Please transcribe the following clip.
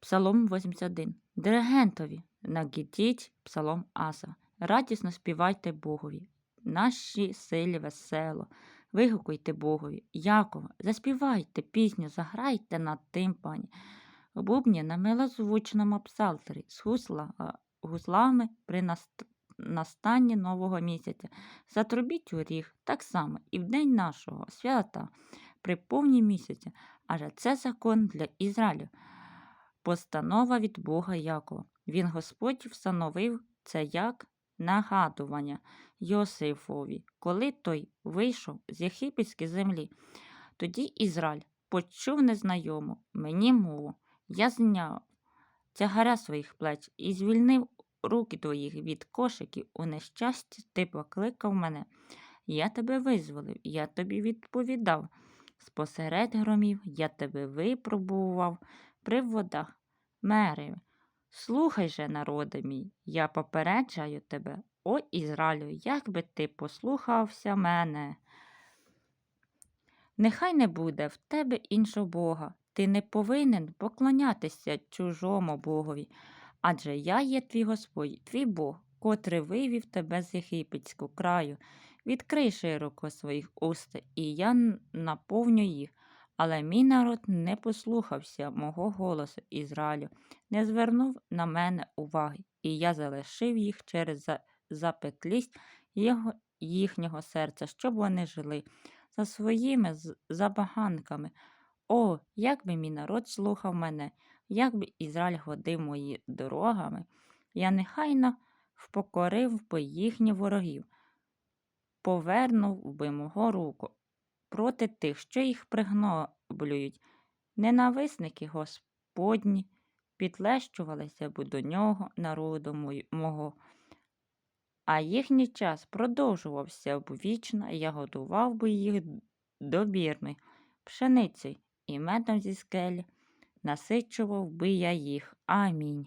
Псалом 81. Диригентові нагідіть псалом Аса. Радісно співайте Богові. Наші силі весело. Вигукуйте Богові. Якова, заспівайте пісню, заграйте на тимпані. Бубні на милозвучному псалтері з гусла, гуслами при наст- настанні нового місяця. Затрубіть у ріг так само і в день нашого свята при повні місяця. Адже це закон для Ізраїлю постанова від Бога Якова. Він Господь встановив це як нагадування Йосифові, коли той вийшов з єгипетської землі. Тоді Ізраїль почув незнайому мені мову. Я зняв тягаря своїх плеч і звільнив руки твоїх від кошиків у нещасті ти покликав мене. Я тебе визволив, я тобі відповідав. Спосеред громів я тебе випробував при водах. Слухай же, народи мій, я попереджаю тебе, о Ізраїлю, як би ти послухався мене. Нехай не буде в тебе іншого Бога, ти не повинен поклонятися чужому Богові, адже я є твій Господь, твій Бог, котрий вивів тебе з єгипетського краю. Відкрий широко своїх уст, і я наповню їх. Але мій народ не послухався мого голосу Ізраїлю, не звернув на мене уваги, і я залишив їх через запеклість його, їхнього серця, щоб вони жили за своїми забаганками. О, як би мій народ слухав мене, як би Ізраїль ходив мої дорогами, я нехайно впокорив би їхніх ворогів, повернув би мого руку проти тих, що їх пригноблюють. Ненависники Господні підлещувалися б до нього, народу мого. А їхній час продовжувався б вічно, я годував би їх добірною пшеницею і медом зі скелі, насичував би я їх. Амінь.